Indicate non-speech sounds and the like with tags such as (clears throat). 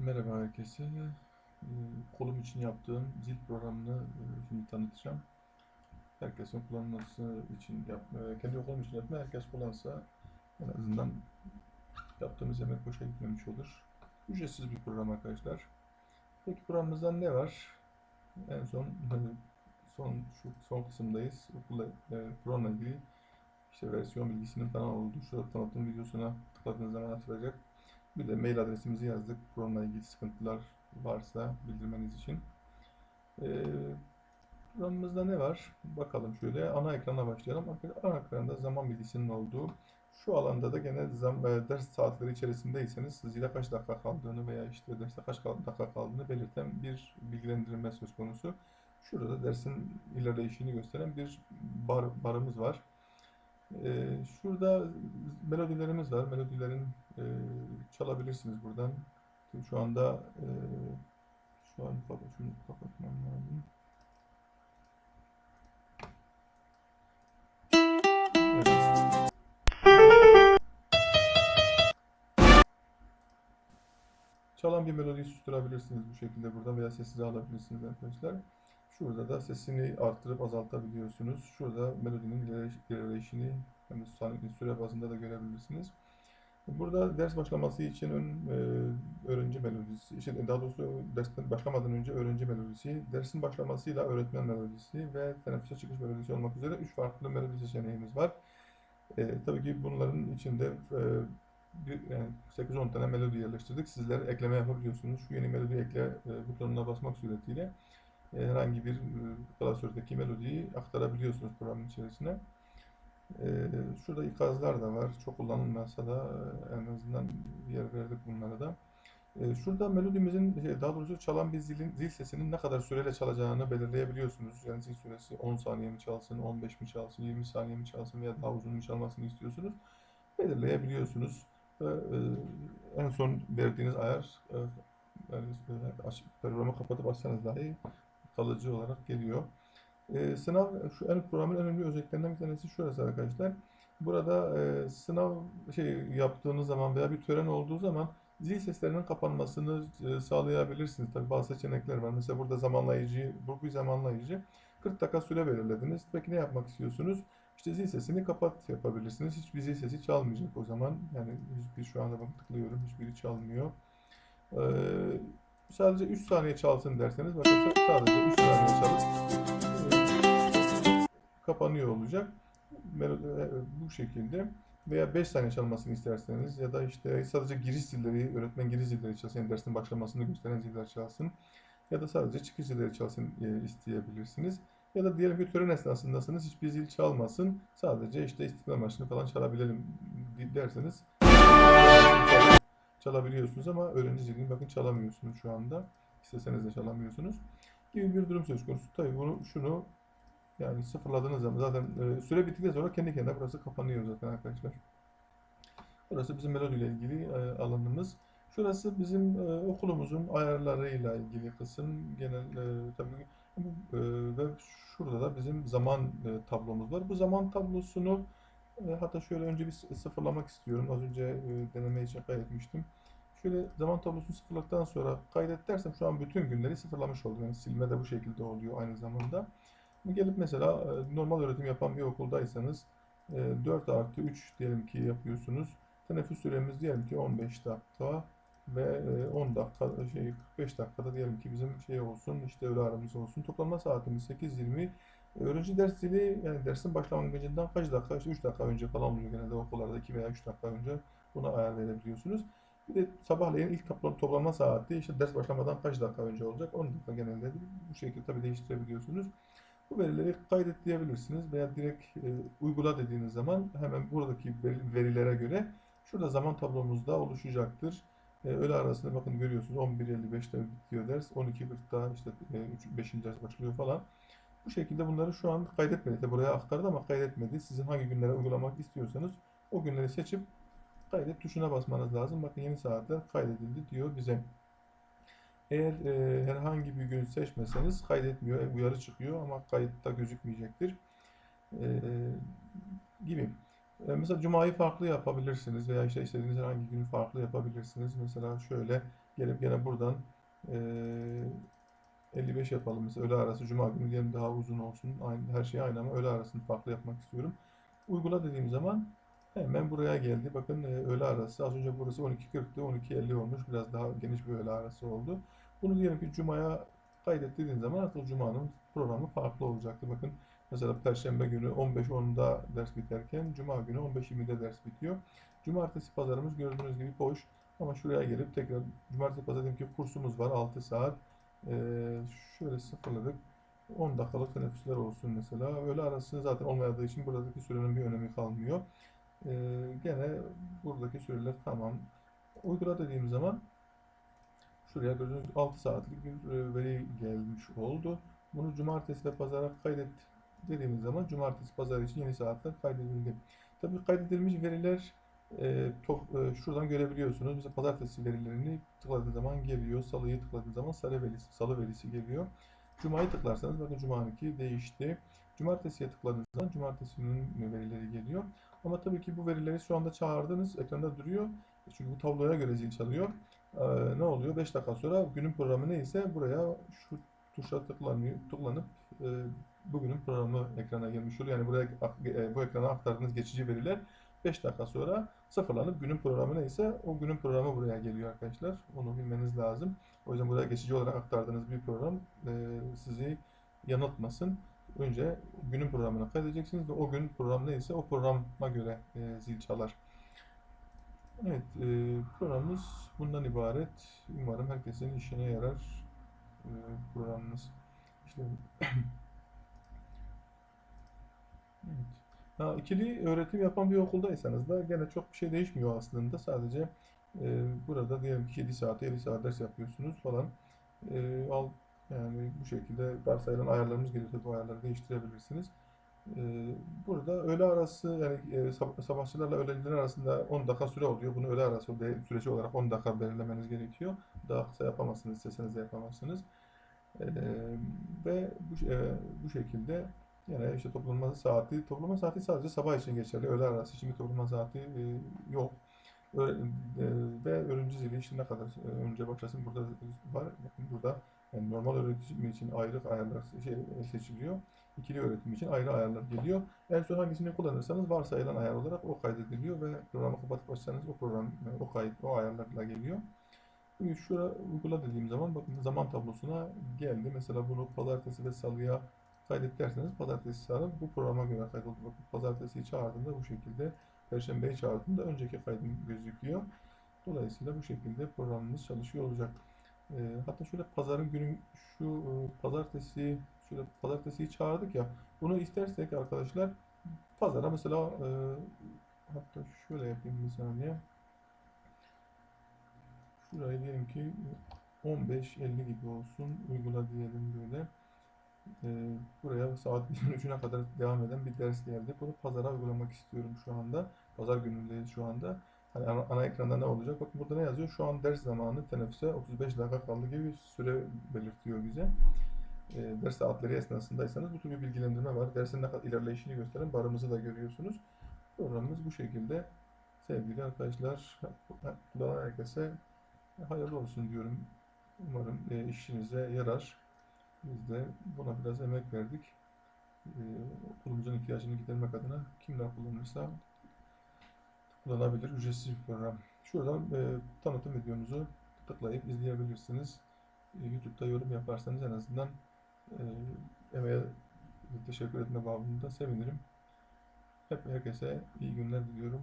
Merhaba herkese. Ee, Kolum için yaptığım zil programını e, şimdi tanıtacağım. Herkesin kullanması için yapma, kendi okulum için yapma, herkes kullansa en azından yaptığımız emek boşa gitmemiş olur. Ücretsiz bir program arkadaşlar. Peki programımızda ne var? En son hani (laughs) son şu son kısımdayız. Okulla e, programla ilgili işte versiyon bilgisinin falan olduğu şurada tanıtım videosuna tıkladığınız zaman açılacak. Bir de mail adresimizi yazdık. Programla ilgili sıkıntılar varsa bildirmeniz için. Ee, programımızda ne var? Bakalım şöyle. Ana ekrana başlayalım. Ana ekranda zaman bilgisinin olduğu şu alanda da gene e, ders saatleri içerisindeyseniz zile kaç dakika kaldığını veya işte derste kaç dakika kaldığını belirten bir bilgilendirme söz konusu. Şurada da dersin ilerleyişini gösteren bir bar, barımız var. Ee, şurada melodilerimiz var. Melodilerin e, çalabilirsiniz buradan. Şimdi Şu anda e, şu an şunu kapatmam lazım. Çalan bir melodiyi susturabilirsiniz bu şekilde burada veya sessize alabilirsiniz arkadaşlar. Şurada da sesini arttırıp azaltabiliyorsunuz. Şurada melodinin ilerleyiş- ilerleyişini saniye- süre bazında da görebilirsiniz. Burada ders başlaması için ön, e, öğrenci melodisi, işte daha doğrusu dersten başlamadan önce öğrenci melodisi, dersin başlamasıyla öğretmen melodisi ve teneffüse çıkış melodisi olmak üzere üç farklı melodi seçeneğimiz var. E, tabii ki bunların içinde e, yani 8-10 tane melodi yerleştirdik. Sizler ekleme yapabiliyorsunuz. Şu yeni melodi ekle e, butonuna basmak suretiyle e, herhangi bir e, klasördeki melodiyi aktarabiliyorsunuz programın içerisine. E, şurada ikazlar da var. Çok kullanılmasa da e, en azından yer verdik bunlara da. E, şurada melodimizin, şey, daha doğrusu çalan bir zilin, zil sesinin ne kadar süreyle çalacağını belirleyebiliyorsunuz. Yani zil süresi 10 saniye mi çalsın, 15 mi çalsın, 20 saniye mi çalsın veya daha uzun mu çalmasını istiyorsunuz. Belirleyebiliyorsunuz. E, en son verdiğiniz ayar e, yani, programı kapatıp açsanız dahi kalıcı olarak geliyor. Ee, sınav şu en programın en önemli özelliklerinden bir tanesi şurası arkadaşlar. Burada e, sınav şey yaptığınız zaman veya bir tören olduğu zaman zil seslerinin kapanmasını e, sağlayabilirsiniz. Tabii bazı seçenekler var. Mesela burada zamanlayıcı, bu bir zamanlayıcı. 40 dakika süre belirlediniz. Peki ne yapmak istiyorsunuz? İşte zil sesini kapat yapabilirsiniz. Hiçbir zil sesi çalmayacak o zaman. Yani hiçbir şu anda tıklıyorum. Hiçbiri çalmıyor. Ee, sadece 3 saniye çalsın derseniz bakın sadece 3 saniye çalıp e, kapanıyor olacak. E, bu şekilde veya 5 saniye çalmasını isterseniz ya da işte sadece giriş zilleri, öğretmen giriş zilleri çalsın, dersin başlamasını gösteren ziller çalsın ya da sadece çıkış zilleri çalsın e, isteyebilirsiniz. Ya da diyelim ki tören esnasındasınız hiçbir zil çalmasın sadece işte İstiklal Marşı'nı falan çalabilelim derseniz çalabiliyorsunuz ama öğrenci zilini bakın çalamıyorsunuz şu anda. İsteseniz de çalamıyorsunuz. Gibi bir durum söz konusu. Tabii bunu şunu yani sıfırladığınız zaman zaten e, süre bittikten sonra kendi kendine burası kapanıyor zaten arkadaşlar. Burası bizim melodi ile ilgili e, alanımız. Şurası bizim e, okulumuzun ayarlarıyla ilgili kısım. Genel e, tabii e, ve şurada da bizim zaman tablomuz var. Bu zaman tablosunu hatta şöyle önce bir sı- sıfırlamak istiyorum. Az önce e, deneme için kaydetmiştim. Şöyle zaman tablosunu sıfırladıktan sonra kaydet dersem şu an bütün günleri sıfırlamış oldum. Yani silme de bu şekilde oluyor aynı zamanda. Gelip mesela e, normal öğretim yapan bir okuldaysanız e, 4 artı 3 diyelim ki yapıyorsunuz. Teneffüs süremiz diyelim ki 15 dakika ve e, 10 dakika şey 45 dakikada diyelim ki bizim şey olsun işte öğle aramız olsun. Toplanma saatimiz 8.20. Öğrenci ders zili yani dersin başlangıcından kaç dakika işte 3 dakika önce falan oluyor genelde okullarda 2 veya 3 dakika önce buna ayar verebiliyorsunuz. Bir de sabahleyin ilk toplam, toplanma saati işte ders başlamadan kaç dakika önce olacak 10 dakika genelde bu şekilde tabii değiştirebiliyorsunuz. Bu verileri kaydet diyebilirsiniz veya direkt e, uygula dediğiniz zaman hemen buradaki veri- verilere göre şurada zaman tablomuzda oluşacaktır. E, öğle arasında bakın görüyorsunuz 11.55'te bitiyor ders, 12.40'da işte e, 5. ders başlıyor falan. Bu şekilde bunları şu an kaydetmedi. Tabi buraya aktardı ama kaydetmedi. Sizin hangi günlere uygulamak istiyorsanız o günleri seçip kaydet tuşuna basmanız lazım. Bakın yeni saatler kaydedildi diyor bize. Eğer e, herhangi bir gün seçmeseniz kaydetmiyor, e, uyarı çıkıyor ama kayıtta gözükmeyecektir. E, gibi. E, mesela Cuma'yı farklı yapabilirsiniz veya işte istediğiniz herhangi günü farklı yapabilirsiniz. Mesela şöyle gelip gene buradan e, 55 yapalım mesela öğle arası Cuma günü diyelim daha uzun olsun. Aynı, her şey aynı ama öğle arasını farklı yapmak istiyorum. Uygula dediğim zaman hemen buraya geldi. Bakın e, öğle arası az önce burası 12.40'tı 12.50 olmuş. Biraz daha geniş bir öğle arası oldu. Bunu diyelim ki Cuma'ya kaydet dediğin zaman artık Cuma'nın programı farklı olacaktı. Bakın mesela Perşembe günü 15.10'da ders biterken Cuma günü 15.20'de ders bitiyor. Cumartesi pazarımız gördüğünüz gibi boş. Ama şuraya gelip tekrar Cumartesi pazar diyelim ki kursumuz var 6 saat. Ee, şöyle sıfırladık. 10 dakikalık teneffüsler olsun mesela. Öğle arası zaten olmadığı için buradaki sürenin bir önemi kalmıyor. Ee, gene buradaki süreler tamam. Uygula dediğim zaman şuraya gördüğünüz 6 saatlik bir e, veri gelmiş oldu. Bunu cumartesi ve pazara kaydet dediğimiz zaman cumartesi pazar için yeni saatler kaydedildi. Tabii kaydedilmiş veriler e, top, e, şuradan görebiliyorsunuz. Mesela pazartesi verilerini tıkladığı zaman geliyor. Salıyı tıkladığı zaman salı verisi, salı verisi geliyor. Cuma'yı tıklarsanız bakın Cuma'nınki değişti. Cumartesiye tıkladığınız zaman cumartesinin verileri geliyor. Ama tabii ki bu verileri şu anda çağırdınız. Ekranda duruyor. Çünkü bu tabloya göre zil çalıyor. Ee, ne oluyor? 5 dakika sonra günün programı neyse buraya şu tuşa tıklanıyor, tıklanıp e, bugünün programı ekrana gelmiş oluyor. Yani buraya e, bu ekrana aktardığınız geçici veriler 5 dakika sonra sıfırlanıp günün programı neyse o günün programı buraya geliyor arkadaşlar. Onu bilmeniz lazım. O yüzden buraya geçici olarak aktardığınız bir program e, sizi yanıltmasın. Önce günün programını kaydedeceksiniz ve o gün program neyse o programa göre e, zil çalar. Evet, e, programımız bundan ibaret. Umarım herkesin işine yarar e, programımız. İşte (clears throat) evet. Ha, ikili öğretim yapan bir okuldaysanız da gene çok bir şey değişmiyor aslında. Sadece e, burada diyelim ki 7 saat, 7 saat ders yapıyorsunuz falan. E, al, yani bu şekilde varsayılan ayarlarımız geliyor. Bu ayarları değiştirebilirsiniz. E, burada öğle arası yani e, sab sabahçılarla öğlenciler arasında 10 dakika süre oluyor. Bunu öğle arası süreci olarak 10 dakika belirlemeniz gerekiyor. Daha kısa yapamazsınız, isteseniz de yapamazsınız. E, ve bu, e, bu şekilde yani işte toplama saati, toplama saati sadece sabah için geçerli. Öğle arası için bir toplama saati e, yok. Öğre, e, ve öğrenci zili işte ne kadar e, önce başlasın burada var. Bakın burada yani normal öğretim için ayrı ayarlar şey, seçiliyor. İkili öğretim için ayrı ayarlar geliyor. En son hangisini kullanırsanız varsayılan ayar olarak o kaydediliyor ve programı kapatıp başlarsanız o program o kayıt o ayarlarla geliyor. Şimdi şuraya uygula dediğim zaman bakın zaman tablosuna geldi. Mesela bunu pazartesi ve salıya kaydet derseniz pazartesi salı bu programa göre kaydoldu. Bakın pazartesiyi çağırdığımda bu şekilde, perşembeyi çağırdığımda önceki kaydım gözüküyor. Dolayısıyla bu şekilde programımız çalışıyor olacak. E, hatta şöyle pazarın günü şu e, pazartesi şöyle pazartesiyi çağırdık ya. Bunu istersek arkadaşlar pazara mesela e, hatta şöyle yapayım bir saniye. Şurayı diyelim ki 15-50 gibi olsun. Uygula diyelim böyle. Ee, buraya saat (laughs) 3'üne kadar devam eden bir ders geldi. Bunu pazara uygulamak istiyorum şu anda. Pazar günündeyiz şu anda. Hani ana, ana ekranda ne olacak? Bakın burada ne yazıyor? Şu an ders zamanı teneffüse 35 dakika kaldı gibi süre belirtiyor bize. E, ders saatleri esnasındaysanız bu tür bir bilgilendirme var. Dersin ne kadar ilerleyişini gösteren barımızı da görüyorsunuz. Programımız bu şekilde. Sevgili arkadaşlar, (laughs) kullanan herkese hayırlı olsun diyorum. Umarım e, işinize yarar. Biz de buna biraz emek verdik. E, okulumuzun ihtiyacını gidermek adına kimler kullanırsa kullanabilir. Ücretsiz bir program. Şuradan e, tanıtım videomuzu tıklayıp izleyebilirsiniz. E, YouTube'da yorum yaparsanız en azından e, emeğe teşekkür etme babında sevinirim. Hep herkese iyi günler diliyorum.